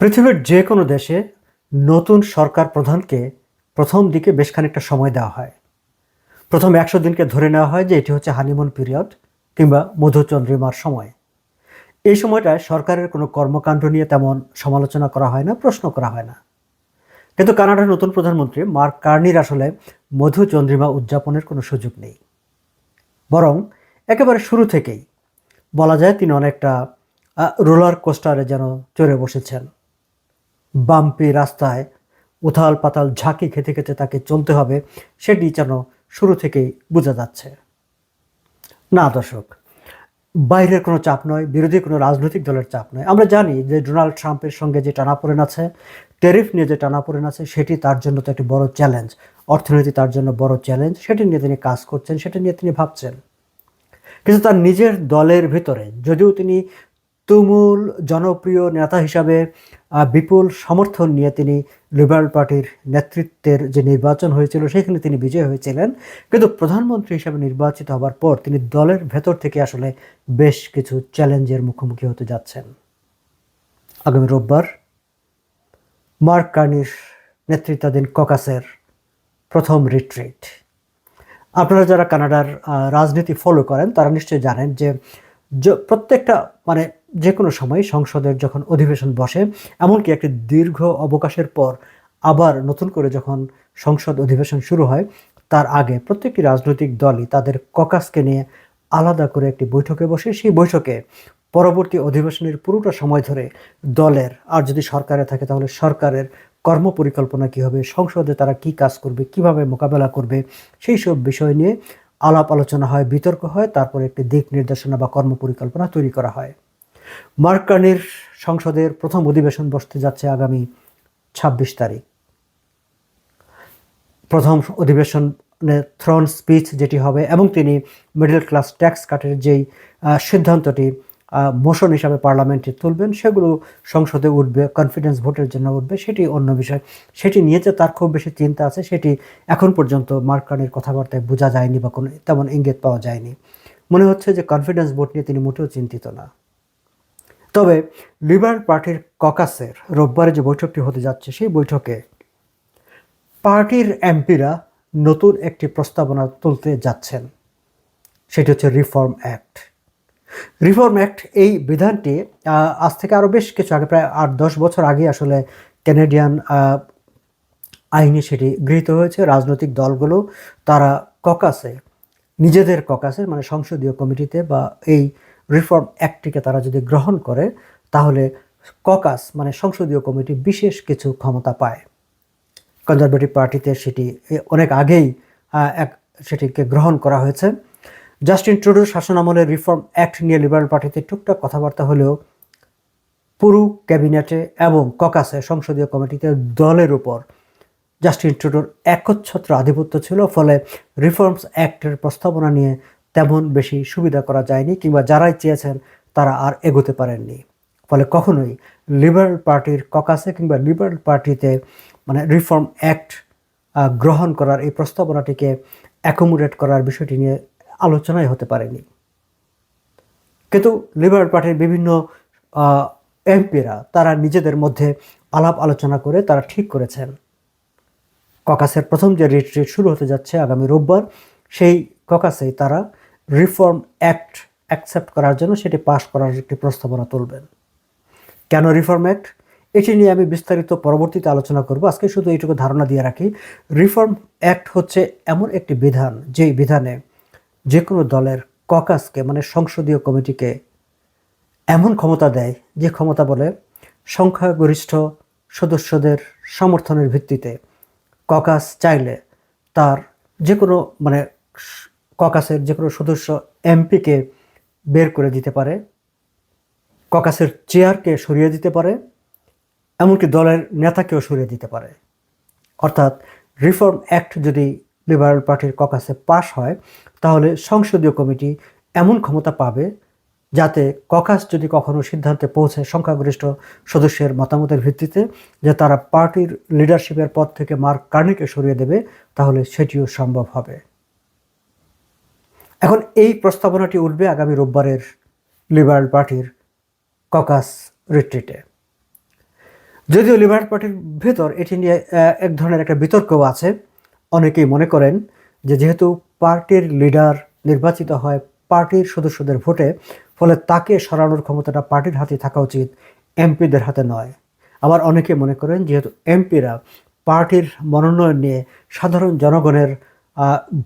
পৃথিবীর যে কোনো দেশে নতুন সরকার প্রধানকে প্রথম দিকে বেশ খানিকটা সময় দেওয়া হয়। প্রথম একশো দিনকে ধরে নেওয়া হয় যে এটি হচ্ছে হানিমুন পিরিয়ড কিংবা মধুচন্দ্রিমার সময়। এই সময়টায় সরকারের কোনো কর্মকাণ্ড নিয়ে তেমন সমালোচনা করা হয় না, প্রশ্ন করা হয় না। কিন্তু কানাডার নতুন প্রধানমন্ত্রী মার্ক কার্নির আসলে মধুচন্দ্রিমা উদযাপনের কোনো সুযোগ নেই। বরং একেবারে শুরু থেকেই বলা যায় তিনি অনেকটা রোলার কোস্টারে যেন চড়ে বসেছেন। বাম্পি রাস্তায় উথাল পাতাল ঝাঁকি খেতে খেতে তাকে চলতে হবে, সেটি যেন শুরু থেকেই বোঝা যাচ্ছে। না দর্শক, বাইরের কোনো চাপ নয়, বিরোধী কোনো রাজনৈতিক দলের চাপ নয়। আমরা জানি যে ডোনাল্ড ট্রাম্পের সঙ্গে যে টানাপোড়েন আছে ট্যারিফ নিয়ে যে টানাপোড়েন আছে, সেটি তার জন্য তো একটি বড় চ্যালেঞ্জ। অর্থনীতি তার জন্য বড় চ্যালেঞ্জ, সেটি নিয়ে তিনি কাজ করছেন, সেটা নিয়ে তিনি ভাবছেন। কিন্তু তার নিজের দলের ভিতরে, যদিও তিনি তুমুল জনপ্রিয় নেতা হিসাবে বিপুল সমর্থন নিয়ে তিনি লিবারেল পার্টির নেতৃত্বের যে নির্বাচন হয়েছিল, সেখানে তিনি বিজয় হয়েছিলেন। কিন্তু প্রধানমন্ত্রী হিসাবে নির্বাচিত হবার পর তিনি দলের ভেতর থেকে আসলে বেশ কিছু চ্যালেঞ্জের মুখোমুখি হতে যাচ্ছেন। আগামী রোববার মার্ক কার্নির নেতৃত্বাধীন ককাসের প্রথম রিট্রিট আপনারা যারা কানাডার রাজনীতি ফলো করেন, তারা নিশ্চয়ই জানেন যে, প্রত্যেকটা মানে যে কোনো সময় সংসদের যখন অধিবেশন বসে, এমনকি একটি দীর্ঘ অবকাশের পর আবার নতুন করে যখন সংসদ অধিবেশন শুরু হয়, তার আগে প্রত্যেকটি রাজনৈতিক দলই তাদের ককাসকে নিয়ে আলাদা করে একটি বৈঠকে বসে। সেই বৈঠকে পরবর্তী অধিবেশনের পুরোটা সময় ধরে দলের, আর যদি সরকারে থাকে তাহলে সরকারের কর্মপরিকল্পনা কী হবে, সংসদে তারা কি কাজ করবে, কীভাবে মোকাবেলা করবে, সেই সব বিষয় নিয়ে আলাপ আলোচনা হয়, বিতর্ক হয়, তারপরে একটি দিক নির্দেশনা বা কর্মপরিকল্পনা তৈরি করা হয়। মার্কানির সংসদের প্রথম অধিবেশন বসতে যাচ্ছে আগামী ছাব্বিশ তারিখ। প্রথম অধিবেশনে থ্রন স্পিচ যেটি হবে এবং তিনি মিডল ক্লাস ট্যাক্স কাটের যেই সিদ্ধান্তটি মোশন হিসাবে পার্লামেন্টে তুলবেন, সেগুলো সংসদে উঠবে কনফিডেন্স ভোটের জন্য উঠবে, সেটি অন্য বিষয়। সেটি নিয়ে যে তার খুব বেশি চিন্তা আছে, সেটি এখন পর্যন্ত মার্কানির কথাবার্তায় বোঝা যায়নি বা কোনো তেমন ইঙ্গিত পাওয়া যায়নি। মনে হচ্ছে যে কনফিডেন্স ভোট নিয়ে তিনি মোটেও চিন্তিত না। তবে লিবারেল পার্টির ককাসের রোববারে যে বৈঠকটি হতে যাচ্ছে, সেই বৈঠকে পার্টির এমপিরা নতুন একটি প্রস্তাবনা তুলতে যাচ্ছেন। সেটি হচ্ছে রিফর্ম অ্যাক্ট। রিফর্ম অ্যাক্ট এই বিধানটি আজ থেকে আরও বেশ কিছু আগে, প্রায় আট দশ বছর আগে আসলে ক্যানেডিয়ান আইনে সেটি গৃহীত হয়েছে। রাজনৈতিক দলগুলো তারা ককাসে, নিজেদের ককাসে মানে সংসদীয় কমিটিতে বা এই রিফর্ম অ্যাক্টটিকে তারা যদি গ্রহণ করে, তাহলে ককাস মানে সংসদীয় কমিটি, বিশেষ কিছু ক্ষমতা পায়। কনজারভেটিভ পার্টিতে সেটি অনেক আগেই এক, সেটিকে গ্রহণ করা হয়েছে। জাস্টিন ট্রুডোর শাসন আমলের রিফর্ম অ্যাক্ট নিয়ে লিবারেল পার্টিতে টুকটাক কথাবার্তা হলেও পুরু ক্যাবিনেটে এবং ককাসে সংসদীয় কমিটিতে দলের উপর জাস্টিন ট্রুডোর একচ্ছত্র আধিপত্য ছিল। ফলে রিফর্মস অ্যাক্টের প্রস্তাবনা নিয়ে তেমন বেশি সুবিধা করা যায়নি কিংবা যারাই চেয়েছেন তারা আর এগোতে পারেননি। ফলে কখনোই লিবারেল পার্টির ককাসে কিংবা লিবারেল পার্টিতে মানে রিফর্ম অ্যাক্ট গ্রহণ করার এই প্রস্তাবনাটিকে অ্যাকোমোডেট করার বিষয়টি নিয়ে আলোচনাই হতে পারেনি। কিন্তু লিবারেল পার্টির বিভিন্ন এমপিরা তারা নিজেদের মধ্যে আলাপ আলোচনা করে তারা ঠিক করেছেন। ককাসের প্রথম যে রিট্রিট শুরু হতে যাচ্ছে আগামী রোববার, সেই ককাসেই তারা রিফর্ম অ্যাক্ট অ্যাকসেপ্ট করার জন্য সেটি পাশ করার একটি প্রস্তাবনা তুলবেন। কেন রিফর্ম অ্যাক্ট এটি নিয়ে আমি বিস্তারিত পরবর্তীতে আলোচনা করব। আজকে শুধু এইটুকু ধারণা দিয়ে রাখি। রিফর্ম অ্যাক্ট হচ্ছে এমন একটি বিধান, যেই বিধানে যে কোনো দলের ককাসকে মানে সংসদীয় কমিটিকে এমন ক্ষমতা দেয়, যে ক্ষমতা বলে সংখ্যাগরিষ্ঠ সদস্যদের সমর্থনের ভিত্তিতে ককাস চাইলে তার যে কোনো মানে ককাসের যে কোনো সদস্য এমপিকে বের করে দিতে পারে, ককাসের চেয়ারকে সরিয়ে দিতে পারে, এমনকি দলের নেতাকেও সরিয়ে দিতে পারে। অর্থাৎ রিফর্ম অ্যাক্ট যদি লিবারেল পার্টির ককাসে পাশ হয়, তাহলে সংসদীয় কমিটি এমন ক্ষমতা পাবে যাতে ককাস যদি কখনো সিদ্ধান্তে পৌঁছে সংখ্যাগরিষ্ঠ সদস্যের মতামতের ভিত্তিতে যে তারা পার্টির লিডারশিপের পদ থেকে মার্ক কার্নিকে সরিয়ে দেবে, তাহলে সেটিও সম্ভব হবে। এখন এই প্রস্তাবনাটি উঠবে আগামী রোববারের লিবারাল পার্টির ককাস রিট্রিটে। যদিও লিবারেল পার্টির ভেতর এটি নিয়ে এক ধরনের একটা বিতর্কও আছে। অনেকেই মনে করেন যে যেহেতু পার্টির লিডার নির্বাচিত হয় পার্টির সদস্যদের ভোটে, ফলে তাকে সরানোর ক্ষমতাটা পার্টির হাতে থাকা উচিত, এমপিদের হাতে নয়। আবার অনেকে মনে করেন যেহেতু এমপিরা পার্টির মনোনয়ন নিয়ে সাধারণ জনগণের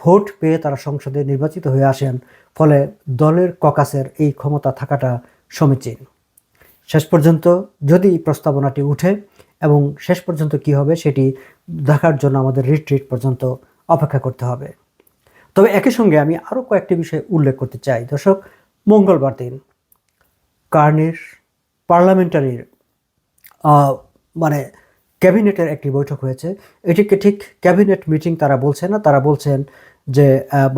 ভোট পেয়ে তারা সংসদে নির্বাচিত হয়ে আসেন, ফলে দলের ককাসের এই ক্ষমতা থাকাটা সমীচীন। শেষ পর্যন্ত যদি প্রস্তাবনাটি উঠে, এবং শেষ পর্যন্ত কি হবে সেটি দেখার জন্য আমাদের রিট্রিট পর্যন্ত অপেক্ষা করতে হবে। তবে একই সঙ্গে আমি আরও কয়েকটি বিষয় উল্লেখ করতে চাই। দর্শক, মঙ্গলবার দিন কার্নির পার্লামেন্টারির মানে ক্যাবিনেটের একটি বৈঠক হয়েছে। এটিকে ঠিক ক্যাবিনেট মিটিং তারা বলছে না, তারা বলছেন যে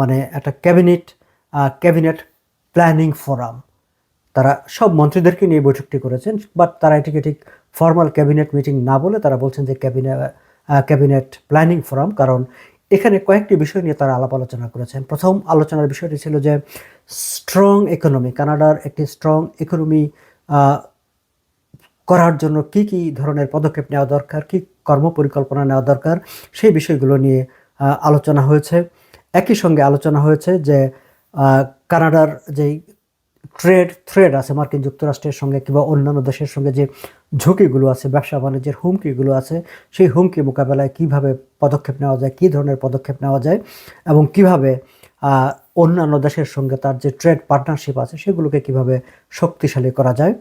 মানে একটা ক্যাবিনেট ক্যাবিনেট প্ল্যানিং ফোরাম। তারা সব মন্ত্রীদেরকে নিয়ে বৈঠকটি করেছেন, বাট তারা এটিকে ঠিক ফর্মাল ক্যাবিনেট মিটিং না বলে তারা বলছেন যে ক্যাবিনেট ক্যাবিনেট প্ল্যানিং ফোরাম, কারণ এখানে কয়েকটি বিষয় নিয়ে তারা আলাপ আলোচনা করেছেন। প্রথম আলোচনার বিষয়টি ছিল যে, স্ট্রং ইকোনমি, কানাডার একটি স্ট্রং ইকোনমি করার জন্য কি কি ধরনের পদক্ষেপ নেওয়া দরকার, কি কর্ম পরিকল্পনা নেওয়া দরকার, সেই বিষয়গুলো নিয়ে আলোচনা হয়েছে। একই সঙ্গে আলোচনা হয়েছে যে কানাডার যেই ট্রেড, থ্রেড আছে মার্কিন যুক্তরাষ্ট্রের সঙ্গে কিংবা অন্যান্য দেশের সঙ্গে যে ঝুঁকিগুলো আছে, ব্যবসা বাণিজ্যের হুমকিগুলো আছে, সেই হুমকি মোকাবেলায় কীভাবে পদক্ষেপ নেওয়া যায়, কী ধরনের পদক্ষেপ নেওয়া যায় এবং কীভাবে অন্যান্য দেশের সঙ্গে তার যে ট্রেড পার্টনারশিপ আছে, সেগুলোকে কীভাবে শক্তিশালী করা যায়।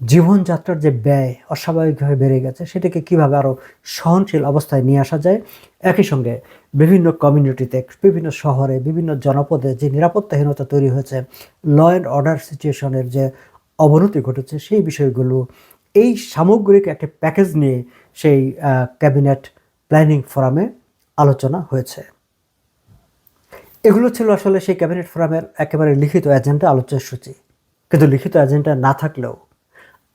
জীবনযাত্রার যে ব্যয় অস্বাভাবিকভাবে বেড়ে গেছে, সেটাকে কীভাবে আরও সহনশীল অবস্থায় নিয়ে আসা যায়? একই সঙ্গে বিভিন্ন কমিউনিটিতে বিভিন্ন শহরে, বিভিন্ন জনপদে যে নিরাপত্তাহীনতা তৈরি হয়েছে ল অ্যান্ড অর্ডার সিচুয়েশনের যে অবনতি ঘটেছে, সেই বিষয়গুলো, এই সামগ্রিক একটা প্যাকেজ নিয়ে সেই ক্যাবিনেট প্ল্যানিং ফোরামে আলোচনা হয়েছে। এগুলো ছিল আসলে সেই ক্যাবিনেট ফোরামের একেবারে লিখিত এজেন্ডা আলোচনার সূচি। কিন্তু লিখিত এজেন্ডা না থাকলেও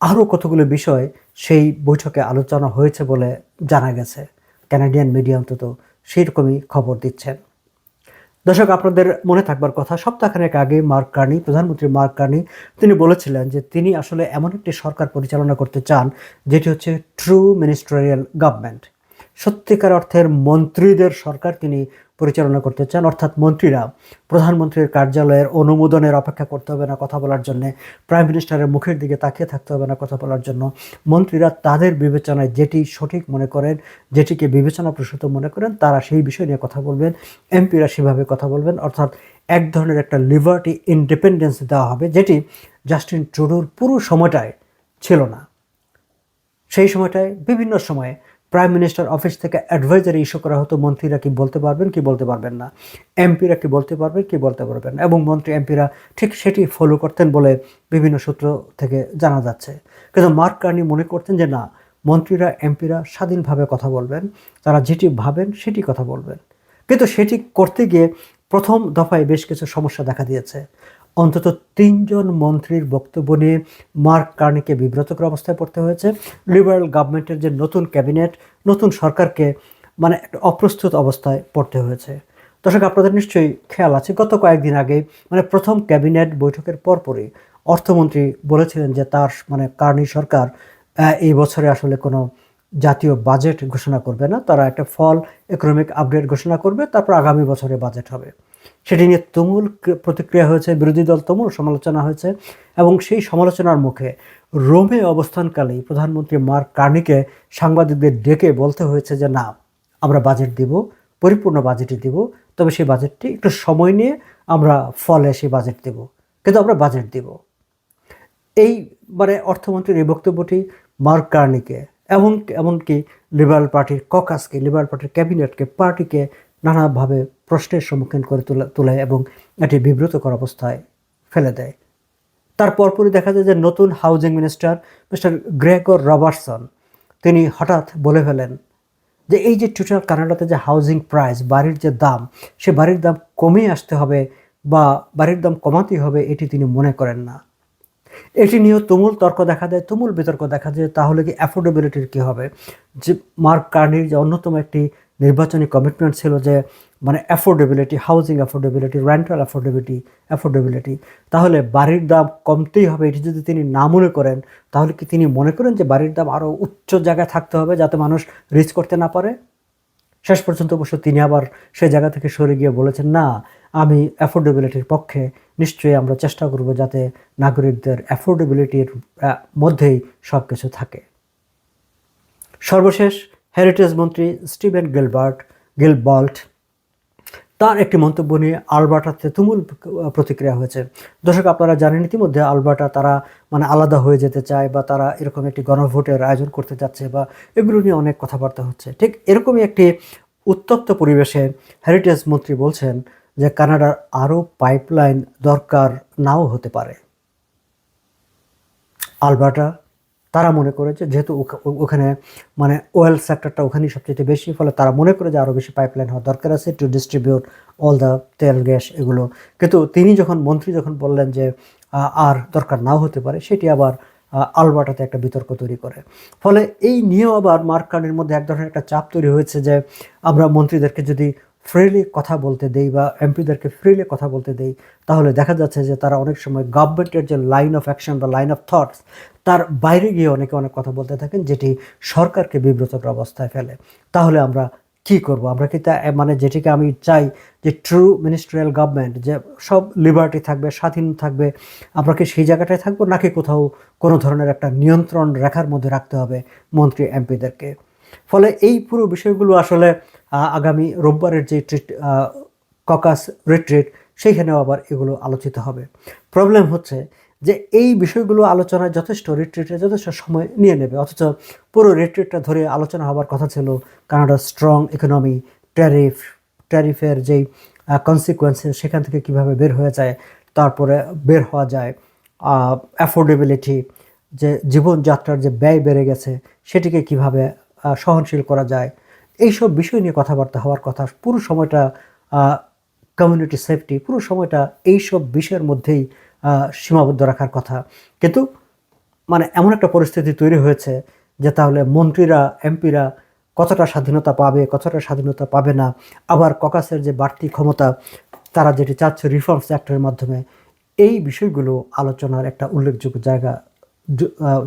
আরও কতগুলো বিষয় সেই বৈঠকে আলোচনা হয়েছে বলে জানা গেছে। ক্যানাডিয়ান মিডিয়া অন্তত সেইরকমই খবর দিচ্ছেন। দর্শক, আপনাদের মনে থাকবার কথা, সপ্তাহখানেক আগে মার্ক কার্নি, প্রধানমন্ত্রী মার্ক কার্নি, তিনি বলেছিলেন যে তিনি আসলে এমন একটি সরকার পরিচালনা করতে চান, যেটি হচ্ছে ট্রু মিনিস্টারিয়াল গভর্নমেন্ট সত্যিকার অর্থের মন্ত্রীদের সরকার তিনি পরিচালনা করতে চান। অর্থাৎ মন্ত্রীরা, প্রধানমন্ত্রীর কার্যালয়ের অনুমোদনের অপেক্ষা করতে হবে না কথা বলার জন্য, প্রাইম মিনিস্টারের মুখের দিকে তাকিয়ে থাকতে হবে না কথা বলার জন্য। মন্ত্রীরা তাদের বিবেচনায় যেটি সঠিক মনে করেন, যেটিকে বিবেচনা প্রসূত মনে করেন, তারা সেই বিষয় নিয়ে কথা বলবেন। এমপিরা সেভাবে কথা বলবেন। অর্থাৎ এক ধরনের একটা লিবার্টি ইন্ডিপেন্ডেন্স দেওয়া হবে, যেটি জাস্টিন ট্রুডোর পুরো সময়টায় ছিল না। সেই সময়টায় বিভিন্ন সময়ে প্রাইম মিনিস্টার অফিস থেকে অ্যাডভাইজারি ইস্যু করা হতো, মন্ত্রীরা কি বলতে পারবেন, কি বলতে পারবেন না? এমপিরা কি বলতে পারবেন, কি বলতে পারবেন এবং মন্ত্রী এমপিরা ঠিক সেটি ফলো করতেন বলে বিভিন্ন সূত্র থেকে জানা যাচ্ছে। কিন্তু মার্ক কার্নি মনে করতেন যে না, মন্ত্রীরা এমপিরা স্বাধীনভাবে কথা বলবেন, তারা যেটি ভাবেন সেটি কথা বলবেন। কিন্তু সেটি করতে গিয়ে প্রথম দফায় বেশ কিছু সমস্যা দেখা দিয়েছে। অন্তত তিনজন মন্ত্রীর বক্তব্য নিয়ে মার্ক কার্নিকে বিব্রতকর অবস্থায় পড়তে হয়েছে। লিবারেল গভর্নমেন্টের যে নতুন ক্যাবিনেট, নতুন সরকারকে মানে একটা অপ্রস্তুত অবস্থায় পড়তে হয়েছে। দর্শক, আপনাদের নিশ্চয়ই খেয়াল আছে, গত কয়েকদিন আগে মানে প্রথম ক্যাবিনেট বৈঠকের পরপরই অর্থমন্ত্রী বলেছিলেন যে তার মানে কার্নি সরকার এই বছরে আসলে কোনো জাতীয় বাজেট ঘোষণা করবে না। তারা একটা ফল ইকোনমিক আপডেট ঘোষণা করবে, তারপর আগামী বছরে বাজেট হবে। সেটি নিয়ে তুমুল প্রতিক্রিয়া হয়েছে, বিরোধী দল তুমুল সমালোচনা হয়েছে এবং সেই সমালোচনার মুখে রোমে অবস্থানকালেই প্রধানমন্ত্রী মার্ক কার্নিকে সাংবাদিকদের ডেকে বলতে হয়েছে যে, না, আমরা বাজেট দিব, পরিপূর্ণ বাজেটই দিব, তবে সেই বাজেটটি একটু সময় নিয়ে আমরা ফলে সেই বাজেট দেব, কিন্তু আমরা বাজেট দিব। এই মানে অর্থমন্ত্রীর এই বক্তব্যটি মার্ক কার্নিকে, এমন, এমনকি লিবারেল পার্টির, ককাসকে, লিবারেল পার্টির ক্যাবিনেটকে, পার্টিকে নানাভাবে প্রশ্নের সম্মুখীন করে তোলা তোলে এবং এটি বিব্রতকর অবস্থায় ফেলে দেয়। তার পরপরই দেখা যায় যে নতুন housing minister mister Gregor Robertson, তিনি হঠাৎ বলে ফেলেন যে এই যে টোটাল কানাডাতে যে হাউজিং প্রাইস, বাড়ির যে দাম, সে বাড়ির দাম কমে আসতে হবে বা বাড়ির দাম কমাতেই হবে এটি তিনি মনে করেন না। এটি নিয়েও তুমুল তর্ক দেখা দেয়, তুমুল বিতর্ক দেখা যায় তাহলে কি অ্যাফোর্ডেবিলিটির কী হবে? যে মার্ক কার্নির যে অন্যতম একটি নির্বাচনী কমিটমেন্ট ছিল যে মানে affordability housing affordability rental affordability affordability তাহলে বাড়ির দাম কমতেই হবে। এটি যদি তিনি না মনে করেন, তাহলে কি তিনি মনে করেন যে বাড়ির দাম আরও উচ্চ জায়গায় থাকতে হবে যাতে মানুষ রিচ করতে না পারে? শেষ পর্যন্ত অবশ্য তিনি আবার সেই জায়গা থেকে সরে গিয়ে বলেছেন, না, আমি অ্যাফোর্ডেবিলিটির পক্ষে নিশ্চয়ই আমরা চেষ্টা করব যাতে নাগরিকদের অ্যাফোর্ডেবিলিটির মধ্যেই সব কিছু থাকে। সর্বশেষ হেরিটেজ মন্ত্রী স্টিভেন গিলবার্ট গিলবল্ট তার একটি মন্তব্য নিয়ে আলবার্টাতে তুমুল প্রতিক্রিয়া হয়েছে। দর্শক, আপনারা জানেন ইতিমধ্যে আলবার্টা তারা মানে আলাদা হয়ে যেতে চায় বা তারা এরকম একটি গণভোটের আয়োজন করতে যাচ্ছে বা এগুলো নিয়ে অনেক কথাবার্তা হচ্ছে। ঠিক এরকমই একটি উত্তপ্ত পরিবেশে হেরিটেজ মন্ত্রী বলছেন যে, কানাডার আরও পাইপলাইন দরকার নাও হতে পারে। আলবার্টা তারা মনে করেছে, যেহেতু ওখানে মানে ওয়েল সেক্টরটা ওখানেই সবচেয়ে বেশি, ফলে তারা মনে করে যে আরও বেশি পাইপলাইন হওয়ার দরকার আছে টু ডিস্ট্রিবিউট অল দ্য তেল, গ্যাস এগুলো। কিন্তু তিনি যখন, মন্ত্রী যখন বললেন যে আর দরকার নাও হতে পারে, সেটি আবার আলবার্টাতে একটা বিতর্ক তৈরি করে। ফলে এই নিয়েও আবার মার্কানের মধ্যে এক ধরনের একটা চাপ তৈরি হয়েছে যে, আমরা মন্ত্রীদেরকে যদি ফ্রিলি কথা বলতে দেই বা এমপিদেরকে ফ্রিলি কথা বলতে দেই, তাহলে দেখা যাচ্ছে যে তারা অনেক সময় গভর্নমেন্টের যে লাইন অফ অ্যাকশন বা লাইন অফ থটস তার বাইরে গিয়ে অনেকে অনেক কথা বলতে থাকেন যেটি সরকারকে বিব্রতকর অবস্থায় ফেলে। তাহলে আমরা কি করব? আমরা কি তা মানে যেটিকে আমি চাই যে ট্রু মিনিস্ট্রিয়াল গভর্নমেন্ট যে সব লিবার্টি থাকবে, স্বাধীন থাকবে, আমরা কি সেই জায়গাটায় থাকব? নাকি কোথাও কোনো ধরনের একটা নিয়ন্ত্রণ রেখার মধ্যে রাখতে হবে মন্ত্রী, এমপিদেরকে? ফলে এই পুরো বিষয়গুলো আসলে আগামী রোববারের যে ট্রিট ককাস রিট্রিট সেইখানেও আবার এগুলো আলোচিত হবে। প্রবলেম হচ্ছে যে এই বিষয়গুলো আলোচনায় যথেষ্ট রিট্রিটে যথেষ্ট সময় নিয়ে নেবে। অথচ পুরো রিট্রিটটা ধরে আলোচনা হওয়ার কথা ছিল কানাডার স্ট্রং ইকোনমি ট্যারিফ ট্যারিফের যেই কনসিকুয়েন্সেস সেখান থেকে কীভাবে বের হয়ে যায়, তারপরে বের হওয়া যায় অ্যাফোর্ডেবিলিটি যে জীবনযাত্রার যে ব্যয় বেড়ে গেছে সেটিকে কীভাবে সহনশীল করা যায়, এইসব বিষয় নিয়ে কথাবার্তা হওয়ার কথা পুরো সময়টা কমিউনিটি সেফটি পুরো সময়টা এইসব বিষয়ের মধ্যেই সীমাবদ্ধ রাখার কথা। কিন্তু মানে এমন একটা পরিস্থিতি তৈরি হয়েছে যে তাহলে মন্ত্রীরা, এমপিরা কতটা স্বাধীনতা পাবে, কতটা স্বাধীনতা পাবে না? আবার ককাসের যে বাড়তি ক্ষমতা, তারা যেটি চাচ্ছে রিফর্মস অ্যাক্টের মাধ্যমে, এই বিষয়গুলো আলোচনার একটা উল্লেখযোগ্য জায়গা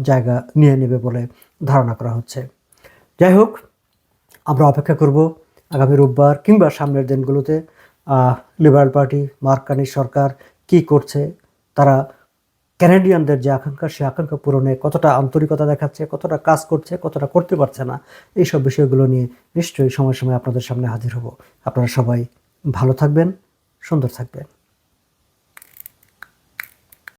জায়গা নিয়ে নেবে বলে ধারণা করা হচ্ছে। যাই হোক, আমরা অপেক্ষা করব আগামী রোববার কিংবা সামনের দিনগুলোতে। লিবারেল পার্টি মার্কানি সরকার কি করছে, তারা ক্যানাডিয়ানদের যে আকাঙ্ক্ষা, সে আকাঙ্ক্ষা পূরণে কতটা আন্তরিকতা দেখাচ্ছে, কতটা কাজ করছে, কতটা করতে পারছে না, এইসব বিষয়গুলো নিয়ে নিশ্চয়ই সময় সময় আপনাদের সামনে হাজির হব। আপনারা সবাই ভালো থাকবেন, সুন্দর থাকবেন।